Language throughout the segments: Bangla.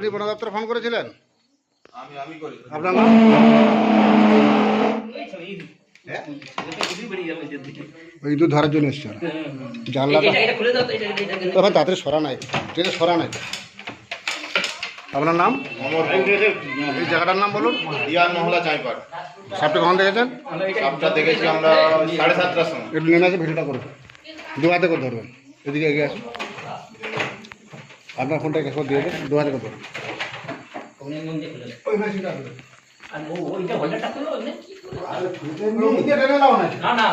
আপনি বন দপ্তরে ফোন করেছিলেন? আমি আমি করি। আপনার নাম? হ্যাঁ? ওই ইঁদুর ধরার জন্য এসছে ওরা। জানলাটা তবে তাড়াতাড়ি সরা নাই। ট্রেনে সরা নাই। আপনার নাম? এই জায়গাটার নাম বলুন। রিয়ান মহলা চাইপাট সাপটা কখন দেখেছেন? সাপটা দেখেছি আমরা সাড়ে সাতটার সময়। একটু নেমে আছে ভিডিওটা করুন দু হাতে করে ধরবেন। এদিকে এগিয়ে আসুন। আপনার ফোনটা একশো দিয়ে দেন দু হাজার কত না না।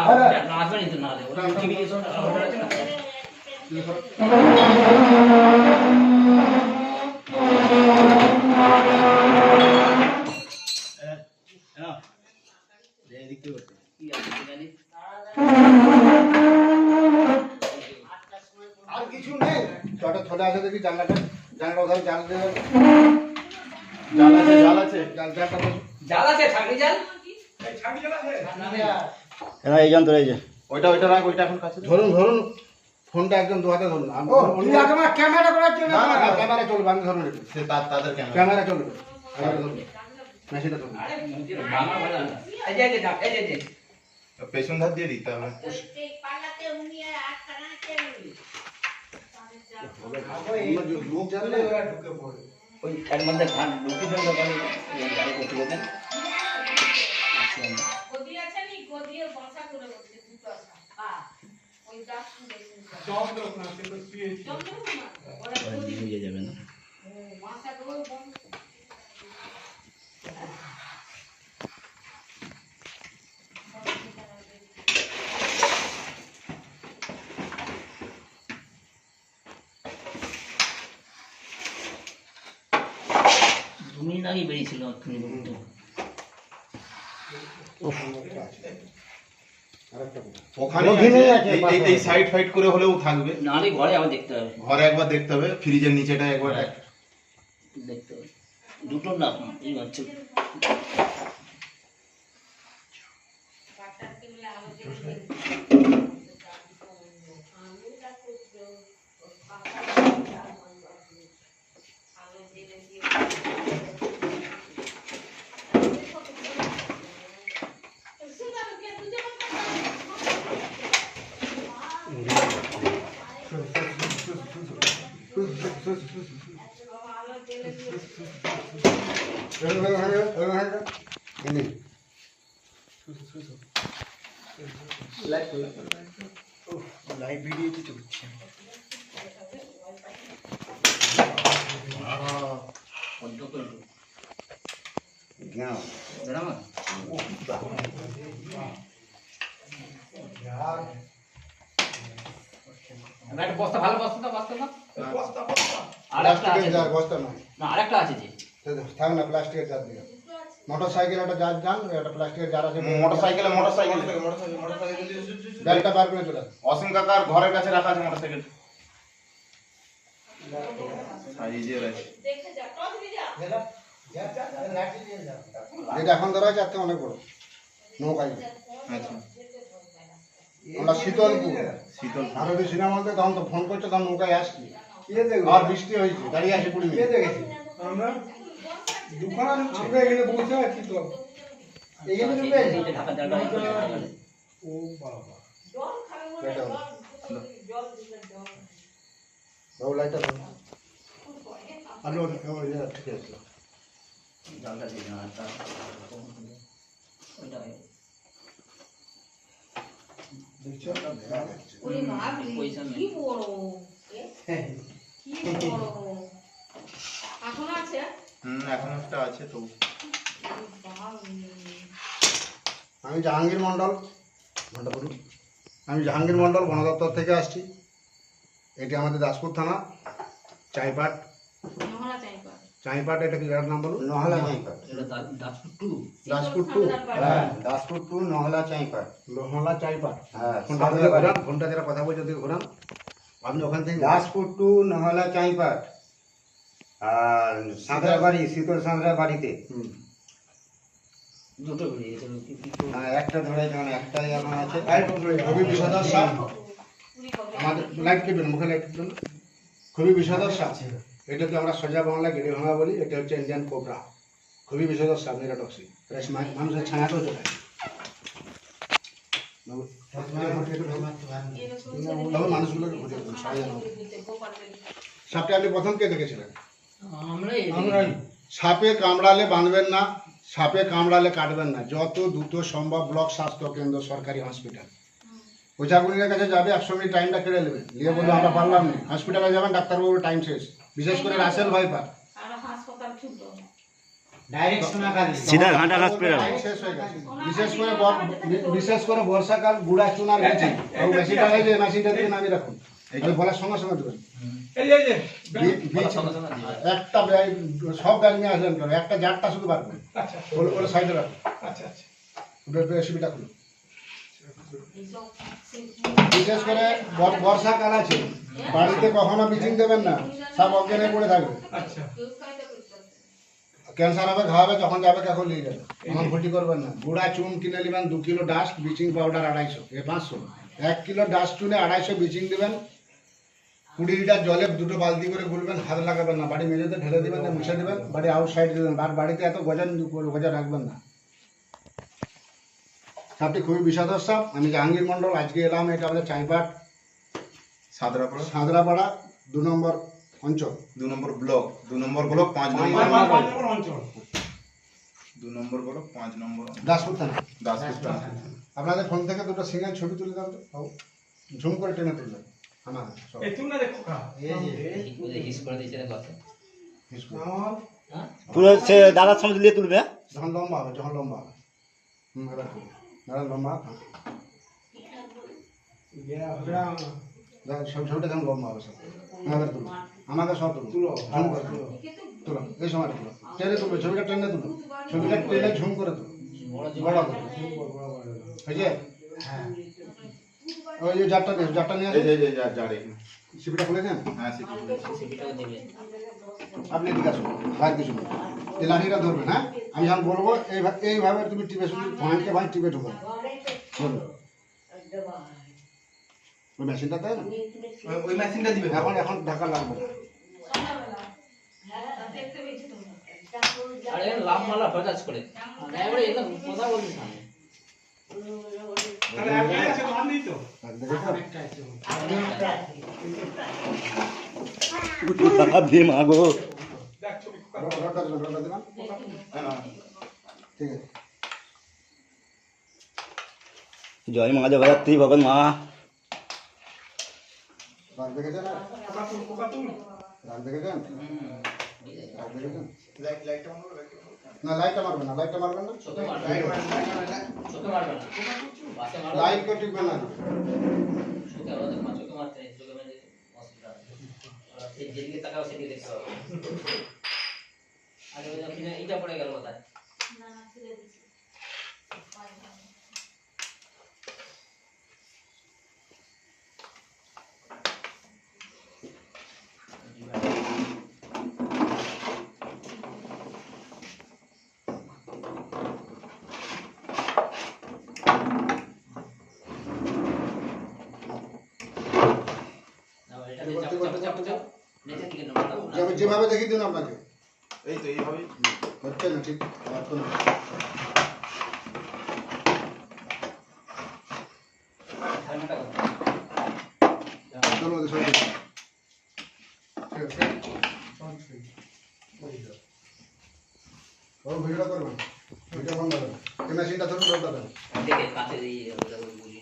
দেখি জানলাটা জানলাটা ওখানে জাল দিয়ে দেবেন। জাল আছে জাল আছে। জাল জালটা দেখুন। এই যন্ত্র এই যে। ওইটা ওইটা রাখ ওইটা এখন কাছে। ধরুন ধরুন। ফোনটা একদম দু হাতে ধরুন। আমি- ক্যামেরা করার জন্য না, না, ক্যামেরা চলবে আমি ধরুন সে তার তাদের ক্যামেরা। ক্যামেরা চলবে। ক্যামেরা ধরুন মেশিনটা ধরুন পেছন ধার দিয়ে দিতে হবে। জানলে আছে বসা করে বলছে দুটো পা ওই দাস চন্দ্রকোনা? ওরা গদি নিয়ে যাবে না মাথা করে বন্ধ দু মিনিট আগে বেরিয়েছিল তুমি বলতে ওখানে ওখানে আছে, এই- এই- এই সাইড ফাইড করে হলেও থাকবে। নাহলে ঘরে আবার দেখতে হবে। ঘরে একবার দেখতে হবে ফ্রিজের নিচেটা একবার দেখতে হবে। দুটো না এই হচ্ছে বাটার কেবলে আলো জ্বলে আমি যা করছ আলো জ্বলে দিয়ে সুন্দর কে তুই আলো জ্বলে দিয়ে ওখানে, ওখানে, ওখানে, ওখানে। এই নিন। লাইভ ভিডিওতে চলছে বন্ধ করে দাও। দাঁড়াও। একটা বস্তা ভালো বস্তা বস্তা। আরেকটা আছে জার বস্তা নয়। না আরেকটা আছে যে। থাক না প্লাস্টিকের জার মোটর সাইকেল একটা জার একটা প্লাস্টিকের জার আছে। মোটর সাইকেলে motorcycle motorcycle motorcycle ব্যাগটা বার করে চলে আসুন। অসীম কাকার ঘরের কাছে রাখা আছে মোটর সাইকেল যেটা এখন ধরা আছে এর অনেক বড়। নৌকায় আচ্ছা। আমরা শীতলপুর। শীতল ভারতীয় সিনেমা তখন তো ফোন করছে তখন নৌকায় আসছি। আর বৃষ্টি হয়েছে দাঁড়িয়ে আছে কুড়ি মিনিট। আমরা? দুখানা আমরা এখানে বসে আছি তো। এখানে জায়গা ও বাবা। বাবু। লাইটটা আপনি ওই ঠিক আছে। জালটা দিয়ে ওইটা নেই। কি বড়। এ? কি বড় এখন আছে? হুম এখন একটা আছে তো। আমি জাহাঙ্গীর মণ্ডল। ঘণ্টা বলুন আমি জাহাঙ্গীর মণ্ডল বন দপ্তর থেকে আসছি। এটি আমাদের দাসপুর থানা চাইপাট। চাইপাট। এটা কি নাম বলুন? নহলা চাইপাট। এটা দাসপুর টু। দাসপুর টু। হ্যাঁ দাসপুর টু নহলা চাইপাট। লোহলা চাইপাট। হ্যাঁ ফোনটা যেটা কথা বলছে ঘোরান। আপনি ওখান থেকে দাসপুর টু নহলা চাইপাট আর সাঁতরা বাড়ি শীতল সাঁতরা বাড়িতে দুটো? হ্যাঁ, একটা ধরে একটাই এখন আছে। খুবই বিষাদর সাপ। পুরি কবে আমাদের লাইট কেবেন মুখে লাইট কেবেন খুবই বিষাদর সাপ। এটাকে আমরা সোজা বাংলা গেড়ে ভাঙা বলি এটা হচ্ছে ইন্ডিয়ান কোবরা খুবই বিষয়ক সাপ নিরাটক্সিক প্রায় মানুষের ছায়াতেও চলে মানুষগুলোকে ঘুরে সবাই সাপটা আপনি প্রথম কে দেখেছিলেন? সাপে কামড়ালে বাঁধবেন না সাপে কামড়ালে কাটবেন না। যত দ্রুত সম্ভব ব্লক স্বাস্থ্য কেন্দ্র সরকারি হসপিটাল। ওঝাগুলির কাছে যাবে একশো মিনিট টাইমটা কেড়ে নেবে। নিয়ে বলব আমরা পারলাম না। হসপিটালে যাবেন ডাক্তারবাবুর টাইম শেষ। বিশেষ করে রাসেল ভাইপার। সিধা ঘাটা হয়ে বিশেষ করে বিশেষ করে বর্ষাকাল গুড়া চুনার গেছে মেশিনটা এই যে মেশিনটা দিয়ে নামিয়ে রাখুন। এই বলার সঙ্গে সঙ্গে দেবেন। একটা সব ব্যাগ নিয়ে আসলেন কেন? একটা জারটা শুধু বার করুন। আচ্ছা ওগুলো ওগুলো সাইডে রাখুন। আচ্ছা আচ্ছা। রেসিপিটা খুলুন বিশেষ করে বর্ষাকাল আছে। বাড়িতে কখনো বিচিং দেবেন না। সব অজ্ঞানে পড়ে থাকবে। আচ্ছা কেউ কায়দা করতে পারছে না। ক্যান্সার হবে ঘা হবে তখন যাবে কখন নিয়ে যাবে। এমন ক্ষতি করবেন না। গুঁড়া চুন কিনে নেবেন দু কিলো ডাস্ট ব্লিচিং পাউডার আড়াইশো। এ পাঁচশো। এক কিলো ডাস্ট চুনে আড়াইশো ব্লিচিং দেবেন। কুড়ি লিটার জলে দুটো বালতি করে গুলবেন হাত লাগাবেন না। বাড়ি মেঝেতে ঢেলে দেবেন দিয়ে মুছে দেবেন বাড়ি আউটসাইড দেবেন। আর বাড়িতে এত গজান গজা রাখবেন না। সাপটি খুবই বিষাদর সাপ আমি জাহাঙ্গীর মন্ডল আজকে এলাম এটা আমাদের চাইপাট সাদরাপাড়া সাঁতরাপাড়া দু নম্বর অঞ্চল। দু নম্বর ব্লক দু নম্বর ব্লক পাঁচ নম্বর অঞ্চল। দু নম্বর ব্লক পাঁচ নম্বর দাসপুর থানা। দাসপুর থানা। আপনাদের ফোন থেকে দুটো সিঙ্গেল ছবি তুলে দাও তো। ঝুম করে টেনে তুলবেন আমার এই তুমি না দেখো কা। হিস করে দিয়েছে। আমার হ্যাঁ? পুরো সে দাদার সঙ্গে দিয়ে তুলবে হ্যাঁ? যখন লম্বা হবে যখন লম্বা হবে। তুলুন। লম্বা হ্যাঁ। গ্রাম ছবি ছবিটা যখন লম্বা হবে সব। আমাদের তুলুন আমাদের সব তুলো ঝুম করে তুলো। এই সময় তুলো। টেনে ছবিটা টেনে তুলো। ছবিটা টেনে ঝুম করে তুলো। বড় বড় করে। হয়েছে ওই যে জারটা নিয়ে জারটা নিয়ে এই এই যা- যার সিপিটা খুলেছেন? হ্যাঁ সিপিটাও আপনি এদিকে আসুন। আর কিছু না। এই লাঠিটা ধরবেন হ্যাঁ আমি যখন বলব এইভাবে এইভাবে তুমি টিপে শুধু পয়েন্ট টিপে ঢুকো। বলুন ওই মেশিনটা তাই না? ওই মেশিনটা দিবে। এখন এখন ঢাকা লাগবে। না হ্যাঁ আরে লাভ মালা করে। এবারে এটা কথা বলছিস না। তাহলে আছে তো? তো জয় মা জগদ্ধাত্রী ভগবান মা। রাগ দেখেছেন? রাগ দেখেছেন? রাগ দেখেছেন। না লাইটটা মারবেন না লাইটটা মারবেন না। লাইট কেউ টিপবেন না। আর যেদিকে তাকাও সেদিকে দেখতে পাবে কিনে এইটা পড়ে গেল কোথায় না না ছেড়ে দিছি না এটা দিয়ে চাপ চাপ চাপ চাপ নিচের দিকে নামা দাও যে- যেভাবে দেখিয়ে দিন আপনাকে। এই তো এইভাবেই। হচ্ছে না ঠিক? আছে? ও ভিডিওটা করবেন। ভিডিও বন্ধ করবেন। এই মেশিনটা ধরুন রোডটা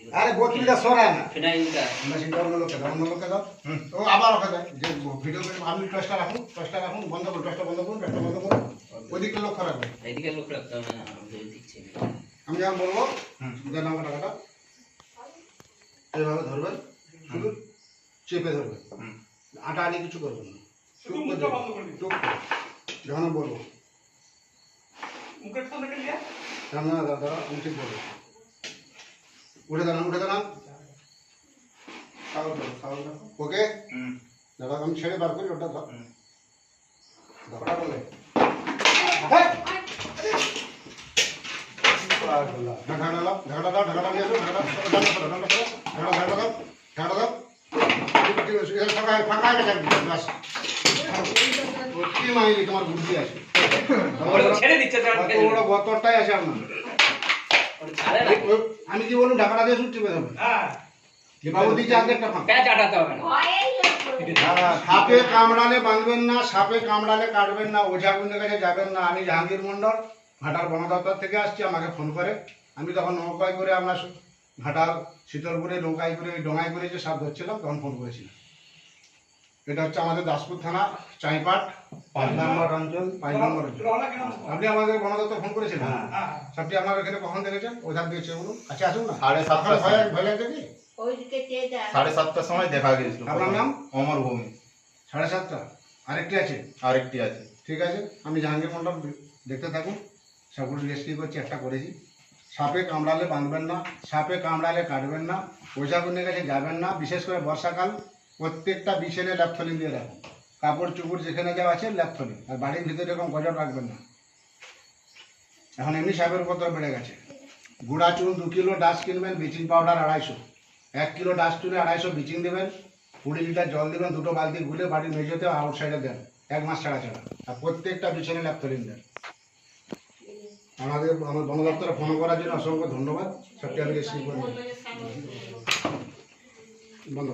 আরে বোতলটা সরায় না। ফিনাইলটা। মেশিনটা অন্য লোককে দাও অন্য লোককে দাও। ও আবার ওকে দেয়। যে ভিডিও করে আপনি টসটা রাখুন টসটা রাখুন বন্ধ করুন টসটা বন্ধ করুন টসটা বন্ধ করুন। ওইদিকে লক্ষ্য রাখবেন। এদিকে লোক রাখতে হবে না আমি যখন বলব দেন আমার টাকাটা। এইভাবে ধরবেন শুধু চেপে ধরবেন। হুম। আটা আনি কিছু করবেন না। শুধু করে মুখটা বন্ধ করে দিন। টুক করে। যখন বলব। মুখের তো দেখে নিয়ে রান্না দাদা দাদা আমি ঠিক বলব উঠে দাঁড়ান উঠে দাঁড়ান। ওকে? দাদা আমি ছেড়ে বার করি ওটা। দাদাটা বলে তোমার বুদ্ধি আছে আছে আপনার আমি কি বলুন ঢাকাটা দিয়ে ছুটি পেয়ে যাবেন বাবু দিচ্ছে আগে ফাঁকা প্যাচ আটাতে হবে না। ভয়েই লোক বলে। হ্যাঁ, সাপে কামড়ালে বাঁধবেন না সাপে কামড়ালে কাটবেন না ওঝা গুন্ডের কাছে যাবেন না। আমি জাহাঙ্গীর মন্ডল ঘাটার বন দপ্তর থেকে আসছি আমাকে ফোন করে। আমি তখন নৌকায় করে আপনার সু- ঘাটার শীতলপুরে নৌকায় করে ডোঙায় করে যে সাপ ধরছিলাম তখন ফোন করেছিলাম। এটা হচ্ছে আমাদের দাসপুর থানা চাইপাট পাঁচ নম্বর অঞ্চল পাঁচ নম্বর অঞ্চল। আপনি আমাদের বন দপ্তর ফোন করেছিলেন সবটি আমার এখানে কখন দেখেছেন? ওঝার দিয়েছে বলুন। আচ্ছা আসুন না। সাড়ে সাতটা ভয় সময়। ভয় লাগছে কি। সাড়ে সাতটার সময় দেখা গেছিল আপনার নাম? অমর ভূমি সাড়ে সাতটা। আরেকটি আছে? আরেকটি আছে। ঠিক আছে। আমি জাহাঙ্গীর মন্ডল দেখতে থাকুন। সবগুলো রেস্কিউ করছি একটা করেছি। সাপে কামড়ালে বাঁধবেন না সাপে কামড়ালে কাটবেন না ওঝাগুনের কাছে যাবেন না বিশেষ করে বর্ষাকাল। প্রত্যেকটা বিছেনে ল্যাপথলি দিয়ে রাখুন। কাপড় চুপড় যেখানে যা আছে ল্যাপথলি আর বাড়ির ভিতরে এরকম গজর রাখবেন না। এখন এমনি সাপের উপদ্রব বেড়ে গেছে। গুঁড়া চুন দু কিলো ডাস্ট কিনবেন, ব্লিচিং পাউডার আড়াইশো। এক কিলো ডাস্ট চুনে আড়াইশো ব্লিচিং দেবেন, কুড়ি লিটার জল দেবেন, দুটো বালতি গুলে বাড়ির মেঝেতে আউটসাইডে দেন, এক মাস ছাড়া ছাড়া। আর প্রত্যেকটা বিছানে ল্যাপথলিন দেন। আমাদের আমার বন দপ্তরে ফোন করার জন্য অসংখ্য ধন্যবাদ। সবটি আমি রিসিভ করে নিই। বন্ধ।